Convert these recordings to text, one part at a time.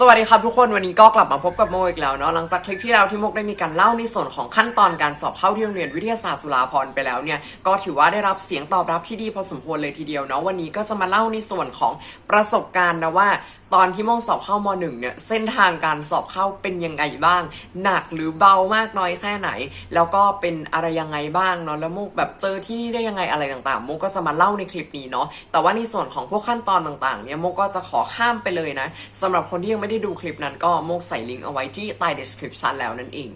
สวัสดีครับทุกคนวันนี้ก็กลับมาพบกับโมอีกแล้วเนาะหลังจากคลิปที่แล้วที่โมกได้มีการเล่าในส่วนของขั้นตอนการสอบเข้าที่โรงเรียนวิทยาศาสตร์จุฬาภรณ์ไปแล้วเนี่ยก็ถือว่าได้รับเสียงตอบรับที่ดีพอสมควรเลยทีเดียวเนาะวันนี้ก็จะมาเล่าในส่วนของประสบการณ์นะว่า ตอนที่โมงสอบเข้ามหนึ่งเนี่ยเส้นทางการสอบเข้าเป็นยังไงบ้าง หนักหรือเบามากน้อยแค่ไหน แล้วก็เป็นอะไรยังไงบ้างเนาะแล้วโมกแบบเจอที่นี่ได้ยังไงอะไรต่างๆโมกก็จะมาเล่าในคลิปนี้เนาะแต่ว่าในส่วนของพวกขั้นตอนต่างๆเนี่ยโมกก็จะขอข้ามไปเลยนะสำหรับคนที่ยังไม่ได้ดูคลิปนั้นก็โมกใส่ลิงก์เอาไว้ที่ใต้ description แล้วนั่นเอง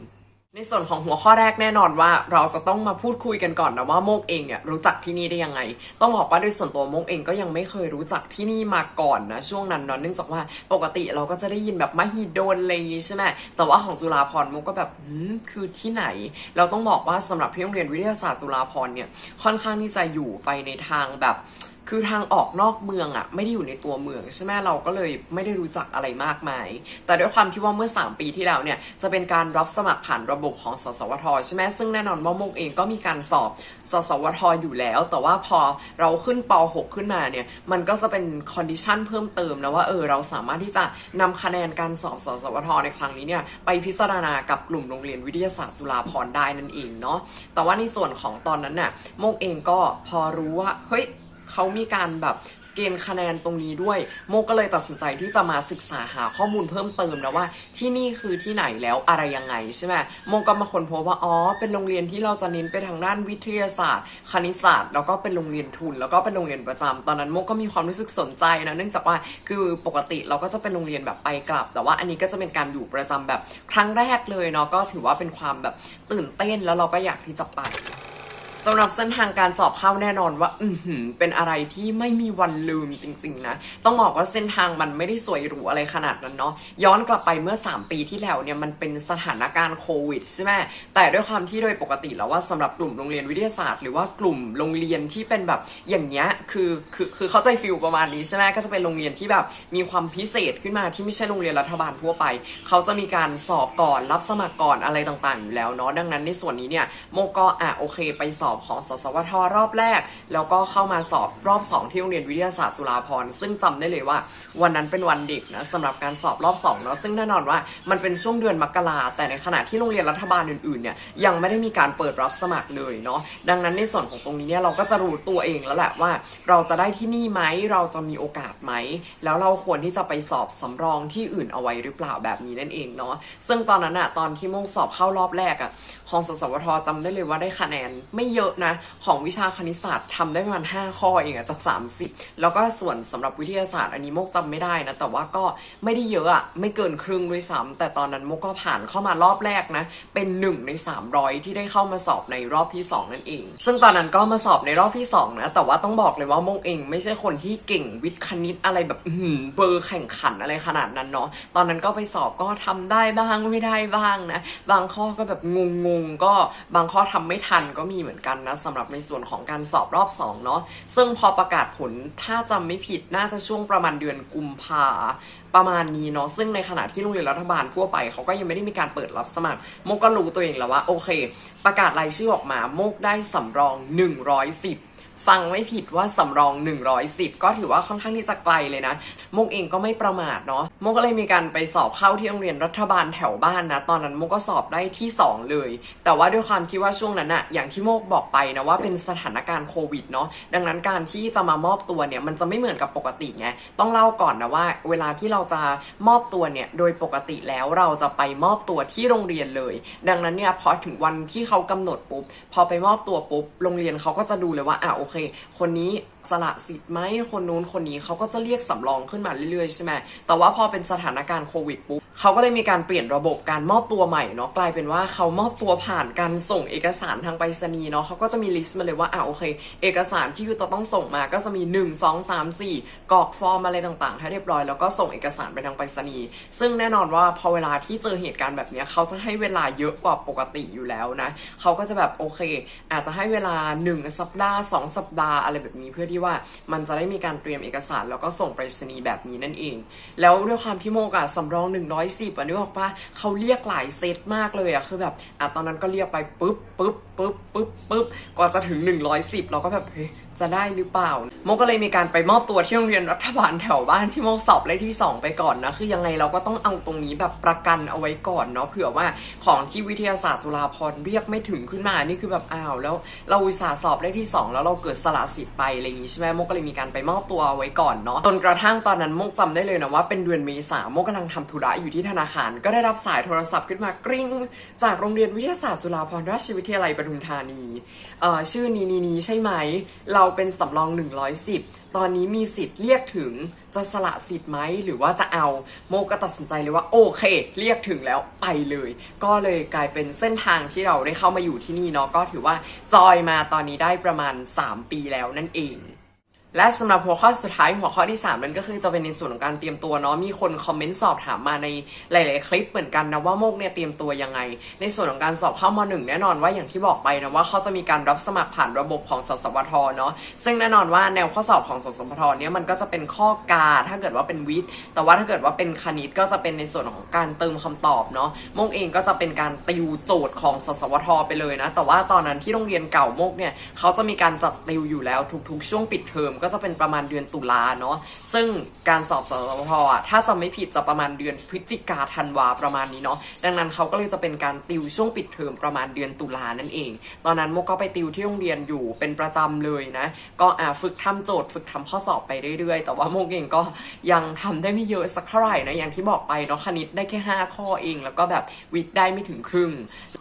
ในส่วนของหัวข้อแรกแน่นอนว่า เราจะต้องมาพูดคุยกันก่อนนะว่าโมกเองเนี่ยรู้จักที่นี่ได้ยังไง ต้องบอกว่าโดยส่วนตัวโมกเองก็ยังไม่เคยรู้จักที่นี่มาก่อนนะช่วงนั้นเนาะเนื่องจากว่าปกติเราก็จะได้ยินแบบมหิดลอะไรอย่างงี้ใช่ไหมแต่ว่าของจุฬาภรโมกก็แบบคือที่ไหน เราต้องบอกว่าสำหรับที่โรงเรียนวิทยาศาสตร์จุฬาภรเนี่ยค่อนข้างที่จะอยู่ไปในทางแบบ คือทางออกนอกเมืองอะ่ะไม่ได้อยู่ในตัวเมืองใช่ไหมเราก็เลยไม่ได้รู้จักอะไรมากมาย แต่ด้วยความที่ว่าเมื่อ 3 ปีที่แล้วเนี่ยจะเป็นการรับสมัครผ่านระบบของสสวทใช่ไหมซึ่งแน่นอนว่าโมกเองก็มีการสอบสสวทอยู่แล้ว แต่ว่าพอเราขึ้นป .6 ขึ้นมาเนี่ยมันก็จะเป็นคอนดิชันเพิ่มเติมนะว่าเออเราสามารถที่จะนำคะแนนการสอบสสวทในครั้งนี้เนี่ยไปพิจารณากับกลุ่มโรงเรียนวิทยาศาสตร์จุฬาภรณ์ได้นั่นเองเนาะแต่ว่าในส่วนของตอนนั้นน่ะโมกเองก็พอรู้ว่าเฮ้ย เขามีการแบบเกณฑ์คะแนนตรงนี้ด้วย โมก็เลยตัดสินใจที่จะมาศึกษาหาข้อมูลเพิ่มเติมนะว่า ที่นี่คือที่ไหนแล้วอะไรยังไงใช่ไหมโมก็มาค้นพบว่าอ๋อเป็นโรงเรียนที่เราจะเน้นไปทางด้านวิทยาศาสตร์ คณิตศาสตร์ แล้วก็เป็นโรงเรียนทุน แล้วก็เป็นโรงเรียนประจำตอนนั้นโมก็มีความรู้สึกสนใจนะเนื่องจากว่าคือปกติเราก็จะเป็นโรงเรียนแบบไปกลับ แต่ว่าอันนี้ก็จะเป็นการอยู่ประจำแบบครั้งแรกเลยเนาะก็ถือว่าเป็นความแบบตื่นเต้นแล้วเราก็อยากที่จะไป สำหรับเส้นทางการสอบเข้าแน่นอนว่า อืเป็นอะไรที่ไม่มีวันลืมจริง ๆ นะ ต้องบอกว่าเส้นทางมันไม่ได้สวยหรูอะไรขนาดนั้นเนาะย้อนกลับไปเมื่อ 3 ปีที่แล้วเนี่ยมันเป็นสถานการณ์โควิดใช่ไหมแต่ด้วยความที่โดยปกติแล้วว่าสำหรับกลุ่มโรงเรียนวิทยาศาสตร์ หรือว่ากลุ่มโรงเรียนที่เป็นแบบอย่างเงี้ยคือคือคือเข้าใจฟิลประมาณนี้ใช่ไหมก็จะเป็นโรงเรียนที่แบบมีความพิเศษขึ้นมาที่ไม่ใช่โรงเรียนรัฐบาลทั่วไป เขาจะมีการสอบก่อนรับสมัครก่อนอะไรต่างๆ อยู่แล้วเนาะดังนั้นในส่วนนี้เนี่ยโมก็อะโอเคไปสอบอบของสสวทรอบแรก แล้วก็เข้ามาสอบรอบ 2 ที่โรงเรียนวิทยาศาสตร์จุฬาภรณ์ซึ่งจำได้เลยว่า วันนั้นเป็นวันเด็กนะสำหรับการสอบรอบ2เนาะซึ่งแน่นอนว่ามันเป็นช่วงเดือนมกราแต่ในขณะที่โรงเรียนรัฐบาลอื่นๆเนี่ยยังไม่ได้มีการเปิดรับสมัครเลยเนาะดังนั้นในส่วนของตรงนี้เนี่ยเราก็จะรู้ตัวเองแล้วแหละว่า เราจะได้ที่นี่ไหมเราจะมีโอกาสไหม แล้วเราควรที่จะไปสอบสำรองที่อื่นเอาไว้หรือเปล่าแบบนี้นั่นเองเนาะซึ่งตอนนั้นอะตอนที่โมงสอบเข้ารอบแรกอะของสสวทจำได้เลยว่าได้คะแนนไม่เยอะนะ ของวิชาคณิตศาสตร์ทำได้ประมาณ 5 ข้อเองอะจาก 30 แล้วก็ส่วนสำหรับวิทยาศาสตร์อันนี้โมกจำไม่ได้นะ แต่ว่าก็ไม่ได้เยอะอะไม่เกินครึ่งด้วยซ้ำแต่ตอนนั้นโมกก็ผ่านเข้ามารอบแรกนะ เป็นหนึ่งใน 300 ที่ได้เข้ามาสอบในรอบที่ 2 นั่นเอง ซึ่งตอนนั้นก็มาสอบในรอบที่2นะแต่ว่าต้องบอกเลยว่าโมกเอง ไม่ใช่คนที่เก่งวิทย์คณิตอะไรแบบหือเบอร์แข่งขันอะไรขนาดนั้นเนาะตอนนั้นก็ไปสอบก็ทำได้บ้างไม่ได้บ้างนะบางข้อก็แบบงงๆก็บางข้อทำไม่ทันก็มีเหมือนกันนะสำหรับในส่วนของการสอบรอบ2เนาะซึ่งพอประกาศผลถ้าจำไม่ผิดน่าจะช่วงประมาณเดือนกุมภาประมาณนี้เนาะซึ่งในขณะที่โรงเรียนรัฐบาลทั่วไปเขาก็ยังไม่ได้มีการเปิดรับสมัคร โมกก็รู้ตัวเองแล้วว่าโอเค ประกาศรายชื่อออกมาโมกได้สำรอง 110 ฟังไม่ผิดว่าสำรอง 110 ก็ถือว่าค่อนข้างที่จะไกลเลยนะโมกเองก็ไม่ประมาทเนาะโมกก็เลยมีการไปสอบเข้าที่โรงเรียนรัฐบาลแถวบ้านนะ ตอนนั้นโมกก็สอบได้ที่ 2 เลย แต่ว่าด้วยความที่ว่าช่วงนั้นอะอย่างที่โมกบอกไปนะว่าเป็นสถานการณ์โควิดเนาะดังนั้นการที่จะมามอบตัวเนี่ยมันจะไม่เหมือนกับปกติไงต้องเล่าก่อนนะว่า เวลาที่เราจะมอบตัวเนี่ยโดยปกติแล้วเราจะไปมอบตัวที่โรงเรียนเลย ดังนั้นเนี่ยพอถึงวันที่เขากำหนดปุ๊บพอไปมอบตัวปุ๊บโรงเรียนเขาก็จะดูเลยว่าอะโอเค คนนี้สละสิทธิ์ไหมคนนู้นคนนี้เขาก็จะเรียกสำรองขึ้นมาเรื่อยๆใช่ไหมแต่ว่าพอเป็นสถานการณ์โควิดปุ๊บเขาก็เลยมีการเปลี่ยนระบบการมอบตัวใหม่เนาะกลายเป็นว่าเขามอบตัวผ่านการส่งเอกสารทางไปรษณีย์เนาะเขาก็จะมีลิสต์มาเลยว่าอะโอเค เอกสารที่ยูจะต้องส่งมาก็จะมี 1 2 3 4กรอกฟอร์มอะไรต่างๆ ให้เรียบร้อยแล้วก็ส่งเอกสารไปทางไปรษณีย์ซึ่งแน่นอนว่าพอเวลาที่เจอเหตุการณ์แบบนี้เขาจะให้เวลาเยอะกว่าปกติอยู่แล้วนะเขาก็จะแบบโอเค อาจจะให้เวลา 1 สัปดาห์ 2สัปดาห์อะไรแบบนี้เพื่อที่ว่ามันจะได้มีการเตรียมเอกสาร แล้วก็ส่งไปรษณีย์แบบนี้นั่นเอง แล้วด้วยความที่โมกอะสำรอง 110อะนึกออกปะเขาเรียกหลายเซตมากเลยอะคือแบบอะตอนนั้นก็เรียกไปปุ๊บปุ๊บปุ๊บปุ๊บปุ๊บก่อนจะถึง 110 เราก็แบบเฮ้ย จะได้หรือเปล่า โมก็เลยมีการไปมอบตัวที่โรงเรียนรัฐบาลแถวบ้านที่โมสอบเลขที่ 2 ไปก่อนนะคือยังไงเราก็ต้องเอาตรงนี้แบบประกันเอาไว้ก่อนเนาะเผื่อว่าของที่วิทยาศาสตร์จุฬาภรณ์เรียกไม่ถึงขึ้นมานี่คือแบบอ้าวแล้วเราอุตส่าห์สอบเลขที่ 2 แล้วเราเกิดสละสิทธิ์ไปอะไรอย่างงี้ใช่ไหมโมก็เลยมีการไปมอบตัวเอาไว้ก่อนเนาะจนกระทั่งตอนนั้นโมกจำได้เลยนะว่าเป็นเดือนเมษาโมกำลังทำธุระอยู่ที่ธนาคาร ก็ได้รับสายโทรศัพท์ขึ้นมากริ้งจากโรงเรียนวิทยาศาสตร์จุฬาภรณราชวิทยาลัยปทุมธานีเอ่อชื่อนีนี้นี้ใช่ไหมเราเป็นสำรอง 110 ตอนนี้มีสิทธิ์เรียกถึงจะสละสิทธิ์ไหมหรือว่าจะเอาโมก็ตัดสินใจเลยว่าโอเค เรียกถึงแล้วไปเลย ก็เลยกลายเป็นเส้นทางที่เราได้เข้ามาอยู่ที่นี่เนาะก็ถือว่าจอยมาตอนนี้ได้ประมาณ 3 ปีแล้วนั่นเอง และสำหรับหัวข้อสุดท้ายหัวข้อที่ 3 นั่นก็คือจะเป็นในส่วนของการเตรียมตัวเนาะมีคนคอมเมนต์สอบถามมาในหลาย ๆ คลิปเหมือนกันนะว่าโมกเนี่ยเตรียมตัวยังไง ในส่วนของการสอบเข้ามหนึ่งแน่นอนว่าอย่างที่บอกไปนะว่าเขาจะมีการรับสมัครผ่านระบบของสสวทเนาะซึ่งแน่นอนว่าแนวข้อสอบของสสวทเนี่ยมันก็จะเป็นข้อกา ถ้าเกิดว่าเป็นวิทย์ แต่ว่าถ้าเกิดว่าเป็นคณิตก็จะเป็นในส่วนของการเติมคำตอบเนาะโมกเองก็จะเป็นการติวโจทย์ของสสวทไปเลยนะแต่ว่าตอนนั้นที่โรงเรียนเก่าโมกเนี่ยเขาจะมีการจัดติวอยู่แล้วทุก ๆ ช่วงปิดเทอมก็จะเป็นประมาณเดือนตุลาเนาะซึ่งการสอบสสวทอะถ้าจะไม่ผิดจะประมาณเดือนพฤศจิกาธันวาประมาณนี้เนาะดังนั้นเขาก็เลยจะเป็นการติวช่วงปิดเทอมประมาณเดือนตุลานั่นเอง ตอนนั้นโมก็ไปติวที่โรงเรียนอยู่เป็นประจำเลยนะ ก็อ่าฝึกทำโจทย์ฝึกทำข้อสอบไปเรื่อยๆ แต่ว่าโมกเองก็ยังทำได้ไม่เยอะสักเท่าไหร่นะอย่างที่บอกไปเนาะคณิตได้แค่ 5 ข้อเอง แล้วก็แบบวิทย์ได้ไม่ถึงครึ่ง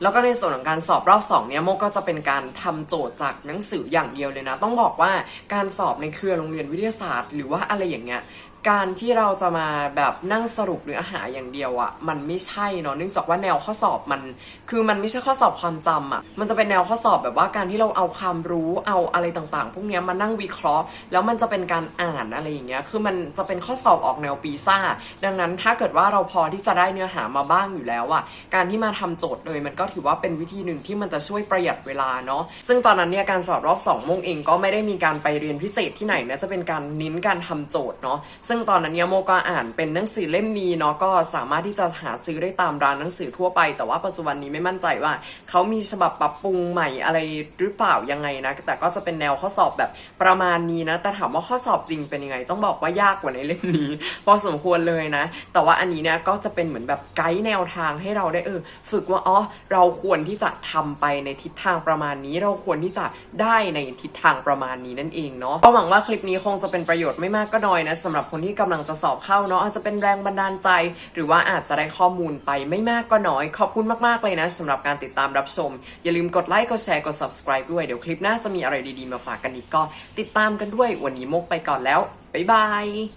แล้วก็ในส่วนของการสอบรอบสองเนี่ยโมก็จะเป็นการทำโจทย์จากหนังสืออย่างเดียวเลยนะ ต้องบอกว่าการสอบในเครือโรงเรียนวิทยาศาสตร์ หรือว่าอะไรอย่างเงี้ย การที่เราจะมาแบบนั่งสรุปเนื้อหาอย่างเดียวอะ่ะมันไม่ใช่เนาะเนื่องจากว่าแนวข้อสอบมัน คือมันไม่ใช่ข้อสอบความจำอะ่ะมันจะเป็นแนวข้อสอบแบบว่าการที่เราเอาความรู้เอาอะไรต่างๆ พวกนี้มานั่งวิเคราะห์ แล้วมันจะเป็นการอ่านอะไรอย่างเงี้ยคือมันจะเป็นข้อสอบออกแนวปีซ่า ดังนั้นถ้าเกิดว่าเราพอที่จะได้เนื้อหามาบ้างอยู่แล้วอะ่ะการที่มาทำโจทย์เลยมันก็ถือว่าเป็นวิธีหนึ่งที่มันจะช่วยประหยัดเวลาเนาะซึ่งตอนนั้นเนี่ยการสอบรอบสองโมงเองก็ไม่ได้มีการไปเรียนพิเศษที่ไหนนะจะเป็นการเน้นการทำโจทย์เนาะซึ่งตอนนั้นเนี่ยโมก็อ่านเป็นหนังสือเล่มนี้เนาะก็สามารถที่จะหาซื้อได้ตามร้านหนังสือทั่วไป แต่ว่าปัจจุบันนี้ไม่มั่นใจว่าเขามีฉบับปรับปรุงใหม่อะไรหรือเปล่ายังไงนะแต่ก็จะเป็นแนวข้อสอบแบบประมาณนี้นะแต่ถามว่าข้อสอบจริงเป็นยังไง ต้องบอกว่ายากกว่าในเล่มนี้ พอสมควรเลยนะ แต่ว่าอันนี้เนี่ยก็จะเป็นเหมือนแบบไกด์แนวทางให้เราได้เออฝึกว่าอ๋อเราควรที่จะทำไปในทิศทางประมาณนี้ เราควรที่จะได้ในทิศทางประมาณนี้นั่นเองเนาะก็หวังว่าคลิปนี้คงจะเป็นประโยชน์ไม่มากก็น้อยนะสำหรับคนที่กำลังจะสอบเข้าเนาะอาจจะเป็นแรงบันดาลใจ หรือว่าอาจจะได้ข้อมูลไปไม่มากก็น้อย ขอบคุณมากๆเลยนะสำหรับการติดตามรับชม อย่าลืมกดไลค์กดแชร์กด subscribe ด้วยเดี๋ยวคลิปหน้าจะมีอะไรดีๆมาฝากกันอีกก็ ติดตามกันด้วยวันนี้มกไปก่อนแล้วบ๊ายบาย